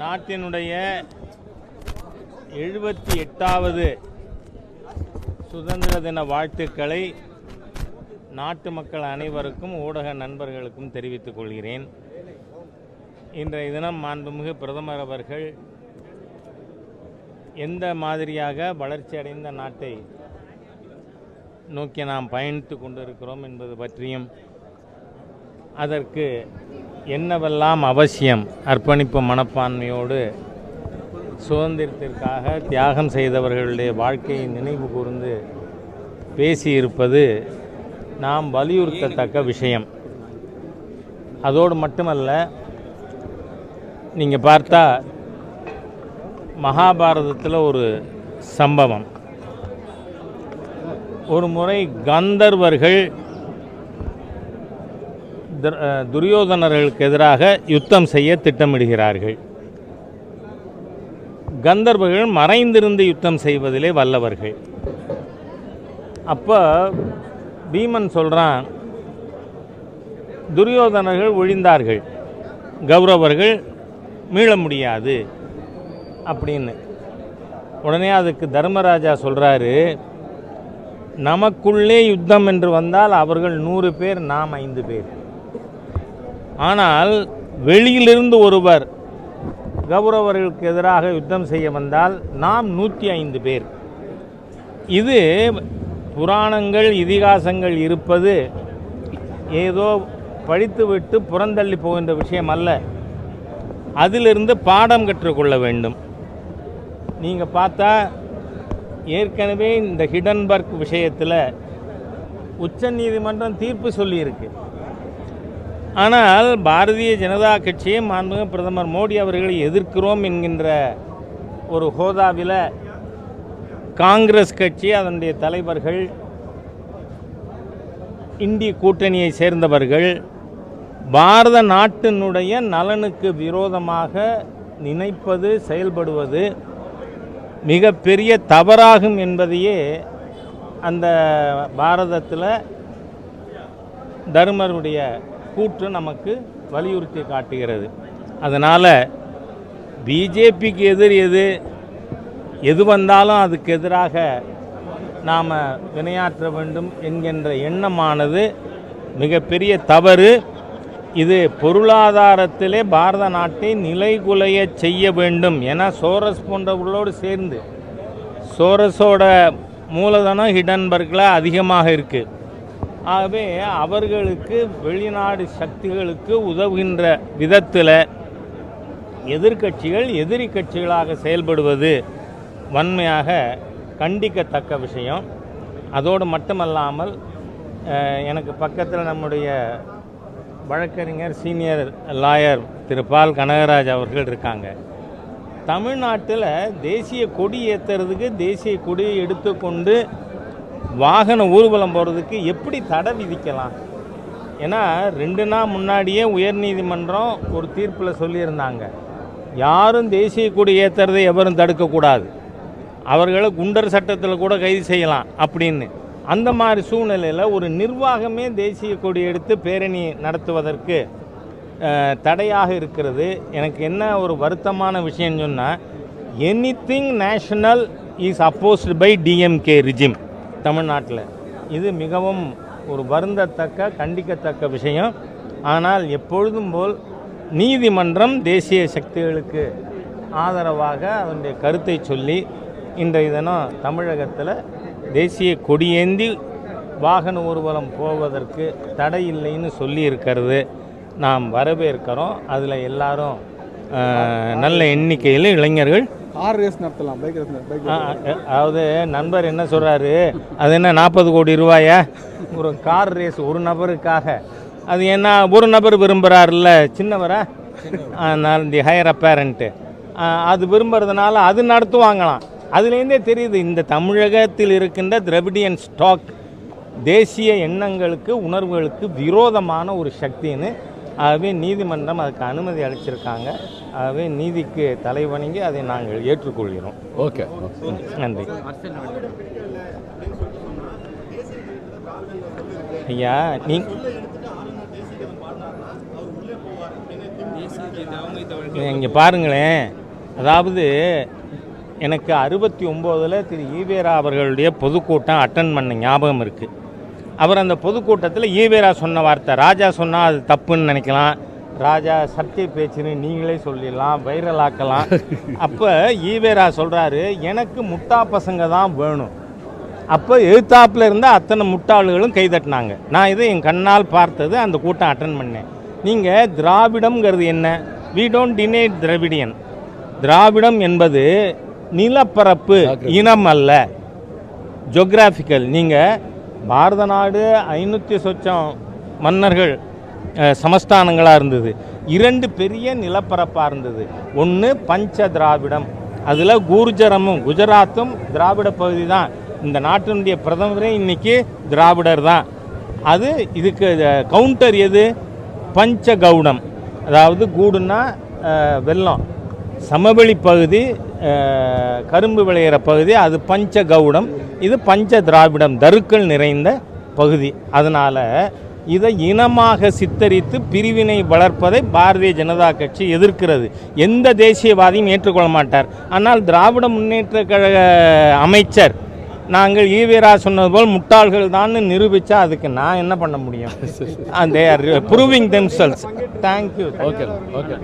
நாட்டினுடைய எழுபத்தி எட்டாவது சுதந்திர தின வாழ்த்துக்களை நாட்டு மக்கள் அனைவருக்கும் ஊடக நண்பர்களுக்கும் தெரிவித்துக் கொள்கிறேன். இன்றைய தினம் மாண்புமிகு பிரதமர் அவர்கள் எந்த மாதிரியாக வளர்ச்சியடைந்த நாட்டை நோக்கி நாம் பயணித்து கொண்டிருக்கிறோம் என்பது பற்றியும் அதற்கு என்னவெல்லாம் அவசியம்? அர்ப்பணிப்பு மனப்பான்மையோடு சுதந்திரத்திற்காக தியாகம் செய்தவர்களுடைய வாழ்க்கையை நினைவு கூர்ந்து பேசியிருப்பது நாம் வலியுறுத்தத்தக்க விஷயம். அதோடு மட்டுமல்ல நீங்கள் பார்த்தா மகாபாரதத்தில் ஒரு சம்பவம். ஒரு முறை கந்தர்வர்கள் துரியோதனர்களுக்கு எதிராக யுத்தம் செய்ய திட்டமிடுகிறார்கள். கந்தர்வர்கள் மறைந்திருந்து யுத்தம் செய்வதிலே வல்லவர்கள். அப்போ பீமன் சொல்கிறான் துரியோதனர்கள் ஒழிந்தார்கள். கௌரவர்கள் மீள முடியாது. அப்படின்னு. உடனே அதுக்கு தர்மராஜா சொல்கிறாரு நமக்குள்ளே யுத்தம் என்று வந்தால் அவர்கள் நூறு பேர் நாம் ஐந்து பேர். ஆனால் வெளியிலிருந்து ஒருவர் கௌரவர்களுக்கு எதிராக யுத்தம் செய்ய வந்தால் நாம் நூற்றி ஐந்து பேர். இது புராணங்கள் இதிகாசங்கள் இருப்பது ஏதோ படித்துவிட்டு புறந்தள்ளி போகின்ற விஷயம் அல்ல. அதிலிருந்து பாடம் கற்றுக்கொள்ள வேண்டும். நீங்கள் பார்த்தா ஏற்கனவே இந்த ஹிடன்பர்க் விஷயத்தில் உச்சநீதிமன்றம் தீர்ப்பு சொல்லியிருக்கு. ஆனால் பாரதிய ஜனதா கட்சியை மாண்புமிகு பிரதமர் மோடி அவர்களை எதிர்க்கிறோம் என்கின்ற ஒரு ஹோதாவில் காங்கிரஸ் கட்சி அதனுடைய தலைவர்கள் இந்திய கூட்டணியை சேர்ந்தவர்கள் பாரத நாட்டினுடைய நலனுக்கு விரோதமாக நினைப்பது செயல்படுவது மிகப்பெரிய தவறாகும் என்பதையே அந்த பாரதத்தில் தருமருடைய கூற்று நமக்கு வலியுறுத்தி காட்டுகிறது. அதனால் பிஜேபிக்கு எதிர் எது எது வந்தாலும் அதுக்கு எதிராக நாம் வினையாற்ற வேண்டும் என்கின்ற எண்ணமானது மிகப்பெரிய தவறு. இது பொருளாதாரத்திலே பாரத நாட்டை நிலைகுலைய செய்ய வேண்டும் என சோரஸ் போன்றவர்களோடு சேர்ந்து சோரஸோட மூலதனம் ஹிடன்பர்க்கில் அதிகமாக இருக்குது ஆகவே அவர்களுக்கு வெளிநாடு சக்திகளுக்கு உதவுகின்ற விதத்தில் எதிர்க்கட்சிகள் எதிரி கட்சிகளாக செயல்படுவது வன்மையாக கண்டிக்கத்தக்க விஷயம். அதோடு மட்டுமல்லாமல் எனக்கு பக்கத்தில் நம்முடைய வழக்கறிஞர் சீனியர் லாயர் திரு பால் கனகராஜ் அவர்கள் இருக்காங்க. தமிழ்நாட்டில் தேசிய கொடி ஏற்றுறதுக்கு தேசிய கொடியை எடுத்துக்கொண்டு வாகன ஊர்வலம் போகிறதுக்கு எப்படி தடை விதிக்கலாம்? ஏன்னா ரெண்டு நாள் முன்னாடியே உயர்நீதிமன்றம் ஒரு தீர்ப்பில் சொல்லியிருந்தாங்க. யாரும் தேசிய கொடி ஏற்றுறதை எவரும் தடுக்கக்கூடாது. அவர்களை குண்டர் சட்டத்தில் கூட கைது செய்யலாம் அப்படின்னு. அந்த மாதிரி சூழ்நிலையில் ஒரு நிர்வாகமே தேசிய கொடி எடுத்து பேரணி நடத்துவதற்கு தடையாக இருக்கிறது. எனக்கு என்ன ஒரு வருத்தமான விஷயம் சொன்னால் anything national is opposed by DMK regime தமிழ்நாட்டில். இது மிகவும் ஒரு வருந்தத்தக்க கண்டிக்கத்தக்க விஷயம். ஆனால் எப்பொழுதும் போல் நீதிமன்றம் தேசிய சக்திகளுக்கு ஆதரவாக அதனுடைய கருத்தை சொல்லி இன்றைய தினம் தமிழகத்தில் தேசிய கொடியேந்தி வாகன ஊர்வலம் போவதற்கு தடை இல்லைன்னு சொல்லியிருக்கிறது. நாம் வரவேற்கிறோம். அதில் எல்லாரும் நல்ல எண்ணிக்கையில் இளைஞர்கள் கார் ரேஸ் நடத்தலாம் பைக் ரேஸ் பைக் அதாவது நண்பர் என்ன சொல்கிறாரு அது என்ன நாற்பது கோடி ரூபாயா? ஒரு கார் ரேஸ் ஒரு நபருக்காக. அது என்ன ஒரு நபர் விரும்புகிறாருல்ல சின்னவரா? தி ஹையர் அப்பேரண்ட்டு அது விரும்புறதுனால அது நடத்துவாங்களாம் அதுலேருந்தே தெரியுது இந்த தமிழகத்தில் இருக்கின்ற திரவிடியன் ஸ்டாக் தேசிய எண்ணங்களுக்கு உணர்வுகளுக்கு விரோதமான ஒரு சக்தின்னு ஆகவே நீதிமன்றம் அதுக்கு அனுமதி அளிச்சிருக்காங்க. ஆகவே நீதிக்கு தலைவணங்கி அதை நாங்கள் ஏற்றுக்கொள்கிறோம். ஓகே. நன்றி. ஐயா நீ இங்கே பாருங்களேன். அதாவது எனக்கு அறுபத்தி ஒம்போதில் திரு ஈவேரா அவர்களுடைய பொதுக்கூட்டம் அட்டன் பண்ண ஞாபகம் இருக்குது அவர் அந்த பொதுக்கூட்டத்தில் ஈவேரா சொன்ன வார்த்தை ராஜா சொன்னால் அது தப்புன்னு நினைக்கலாம். ராஜா சர்ச்சை பேச்சுன்னு நீங்களே சொல்லிடலாம் வைரல் ஆக்கலாம் அப்போ ஈவேரா சொல்கிறாரு எனக்கு முட்டா பசங்க தான் வேணும். அப்போ எழுத்தாப்பில் இருந்த அத்தனை முட்டாள்களும் கைதட்டினாங்க நான் இதை என் கண்ணால் பார்த்தது அந்த கூட்டம் அட்டன் பண்ணேன். நீங்கள் திராவிடம்ங்கிறது என்ன? We don't define Dravidian. திராவிடம் என்பது நிலப்பரப்பு இனம் அல்ல. ஜோக்ராஃபிக்கல் நீங்கள் பாரத நாடு ஐநூற்றி சொச்சம் மன்னர்கள் சமஸ்தானங்களாக இருந்தது. இரண்டு பெரிய நிலப்பரப்பாக இருந்தது. ஒன்று பஞ்ச திராவிடம் அதில் கூர்ஜரமும் குஜராத்தும் திராவிட பகுதி தான். இந்த நாட்டினுடைய பிரதமரே இன்னைக்கு திராவிடர் தான். அது இதுக்கு கவுண்டர் எது? பஞ்ச கவுடம் அதாவது கூடுன்னா வெள்ளம். வெல்லம் சமவெளி பகுதி கரும்பு விளையிற பகுதி அது பஞ்ச கவுடம் இது பஞ்ச திராவிடம் தருக்கள் நிறைந்த பகுதி. அதனால் இதை இனமாக சித்தரித்து பிரிவினை வளர்ப்பதை பாரதிய ஜனதா கட்சி எதிர்க்கிறது. எந்த தேசியவாதியும் ஏற்றுக்கொள்ள மாட்டார். ஆனால் திராவிட முன்னேற்ற கழக அமைச்சர் நாங்கள் ஈவேரா சொன்னது போல் முட்டாள்கள் தான் நிரூபித்தா அதுக்கு நான் என்ன பண்ண முடியும்? They are proving themselves thank you okay okay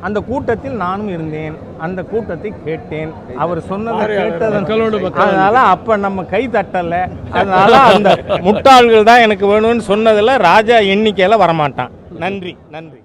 அந்த கூட்டத்தில் நானும் இருந்தேன். அந்த கூட்டத்தை கேட்டேன். அவர் சொன்னதை மக்கள் அதனால அப்ப நம்ம கை தட்டல. அதனால அந்த முட்டாள்கள் தான் எனக்கு வேணும்னு சொன்னதுல ராஜா எண்ணிக்கையில வரமாட்டான். நன்றி நன்றி.